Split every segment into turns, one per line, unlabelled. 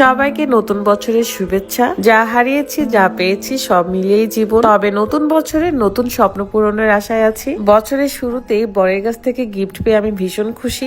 সবাইকে নতুন বছরের শুভেচ্ছা। যা হারিয়েছি, যা পেয়েছি, সব মিলিয়েই জীবন। তবে নতুন বছরের নতুন স্বপ্ন পূরণের আশায় আছি। বছরের শুরুতেই বরের কাছ থেকে গিফট পেয়ে আমি ভীষণ খুশি।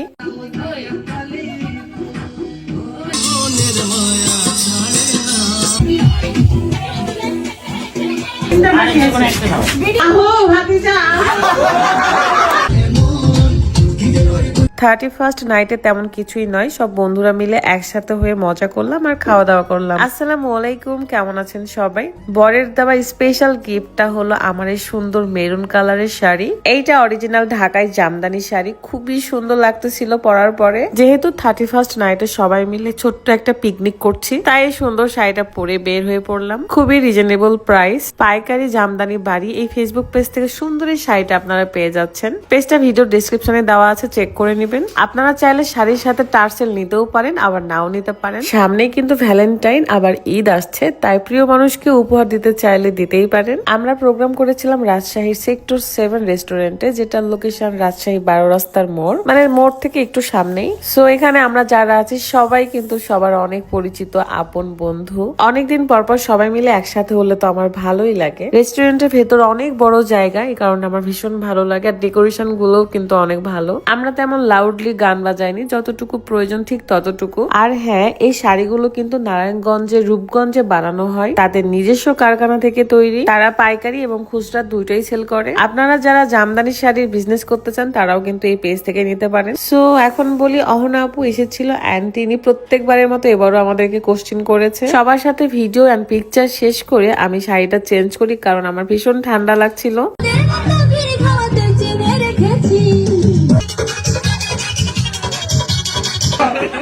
থার্টি ফার্স্ট নাইটে তেমন কিছুই নয় সব বন্ধুরা মিলে একসাথে হয়ে মজা করলাম আর খাওয়া দাওয়া করলাম। আসসালামু আলাইকুম কেমন আছেন সবাই? বরের দেওয়া স্পেশাল গিফটটা হলো আমার এই সুন্দর মেরুন কালারের শাড়ি। এইটা অরিজিনাল ঢাকায় জামদানি শাড়ি খুবই সুন্দর লাগতেছিল পরার পরে। যেহেতু থার্টি ফার্স্ট নাইটে সবাই মিলে ছোট্ট একটা পিকনিক করছি তাই এই সুন্দর শাড়িটা পরে বের হয়ে পড়লাম। খুবই রিজনেবল প্রাইস পাইকারি জামদানি বাড়ি এই ফেসবুক পেজ থেকে সুন্দর এই শাড়িটা আপনারা পেয়ে যাচ্ছেন। পেজটা ভিডিও ডিসক্রিপশনে দেওয়া আছে চেক করে নেবেন। আপনারা চাইলে শাড়ির সাথে টার্সেল নিতেও পারেন, আবার নাও নিতে পারেন। সামনেই কিন্তু ভ্যালেন্টাইন, আবার ঈদ আসছে, তাই প্রিয় মানুষকে উপহার দিতে চাইলে দিতেই পারেন। আমরা প্রোগ্রাম করেছিলাম রাজশাহীর সেক্টর সেভেন রেস্টুরেন্টে, যেটার লোকেশন রাজশাহী বারো রাস্তার মোড় মানে মোড় থেকে একটু সামনেই। সো এখানে আমরা যারা আছি, সবাই কিন্তু সবার অনেক পরিচিত আপন বন্ধু। অনেকদিন পর পর সবাই মিলে একসাথে হলে তো আমার ভালোই লাগে। রেস্টুরেন্টের ভেতর অনেক বড় জায়গা, এই কারণে আমার ভীষণ ভালো লাগে, আর ডেকোরেশন গুলোও কিন্তু অনেক ভালো। আমরা তেমন লাউডলি গান বাজায়নি, যতটুকু প্রয়োজন ঠিক ততটুকু। আর হ্যাঁ এই শাড়িগুলো কিন্তু নারায়ণগঞ্জে, রূপগঞ্জে বানানো হয়। তাদের নিজস্ব কারখানা থেকে তৈরি। তারা পাইকারি এবং খুচরা দুইটাই সেল করে। আপনারা যারা জামদানি শাড়ির বিজনেস করতে চান, তারাও কিন্তু এই পেজ থেকে নিতে পারেন। সো এখন বলি, অহনা আপু এসেছিল অ্যান্ড তিনি প্রত্যেকবারের মতো এবারও আমাদেরকে কোশ্চিন করেছে। সবার সাথে ভিডিও অ্যান্ড পিকচার শেষ করে আমি শাড়িটা চেঞ্জ করি, কারণ আমার ভীষণ ঠান্ডা লাগছিল।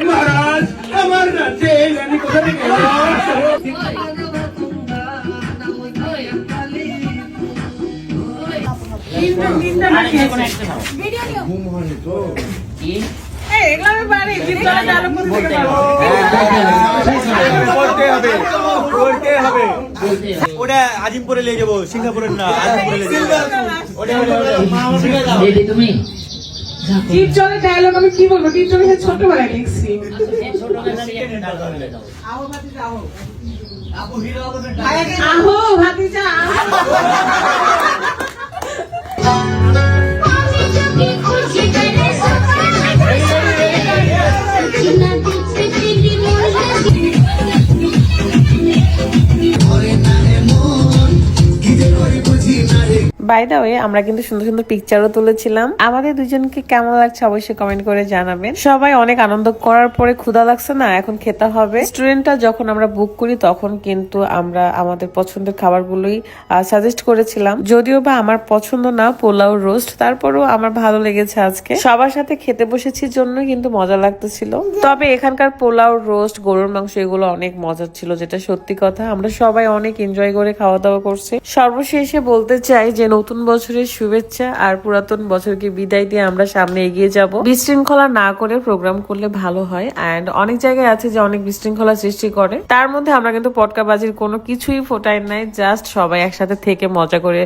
মহারাজ আমার রাজ্যে আমি কোথা থেকে
ওটা আজিমপুরে নিয়ে যাব সিঙ্গাপুরে না আজিমপুরে নিয়ে যাব।
দিদি তুমি?
টিপজলের ডায়লগ আমি কি বলব? টিপজলের সাথে ছোটবেলায় দেখছি আহো ভাতিজা আহো।
বাই দা ওয়ে আমরা কিন্তু সুন্দর সুন্দর পিকচারও তুলেছিলাম। আমাদের দুজনকে কেমন লাগছে অবশ্যই কমেন্ট করে জানাবেন। সবাই অনেক আনন্দ করার পরে ক্ষুধা লাগছে না, এখন খেতে হবে। স্টুডেন্টটা যখন আমরা বুক করি, তখন কিন্তু আমরা আমাদের পছন্দের খাবারগুলোই সাজেস্ট করেছিলাম। যদিও বা আমার পছন্দ না, পোলাও রোস্ট তারপরও আমার ভালো লেগেছে আজকে। সবার সাথে খেতে বসেছি জন্য কিন্তু মজা লাগতেছিল। তবে এখানকার পোলাও রোস্ট গরুর মাংস, এগুলো অনেক মজার ছিল, যেটা সত্যি কথা। আমরা সবাই অনেক এনজয় করে খাওয়া দাওয়া করছি। সর্বশেষে বলতে চাই যে নতুন বছরের শুভেচ্ছা আর পুরাতন বছরকে বিদায় দিয়ে আমরা সামনে এগিয়ে যাব। বিশৃঙ্খলা না করে প্রোগ্রাম করলে ভালো হয় অ্যান্ড অনেক জায়গায় আছে যে অনেক বিশৃঙ্খলা সৃষ্টি করে। তার মধ্যে আমরা কিন্তু পটকাবাজির কোনো কিছুই ফোটাই নাই জাস্ট সবাই একসাথে থেকে মজা করে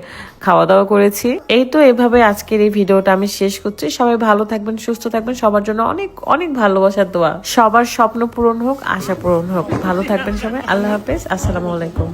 খাওয়া দাওয়া করেছি। এই তো এভাবে আজকের এই ভিডিওটা আমি শেষ করছি। সবাই ভালো থাকবেন, সুস্থ থাকবেন, সবার জন্য অনেক অনেক ভালোবাসার দোয়া। সবার স্বপ্ন পূরণ হোক, আশা পূরণ হোক। ভালো থাকবেন সবাই। আল্লাহ হাফেজ। আসসালামু আলাইকুম।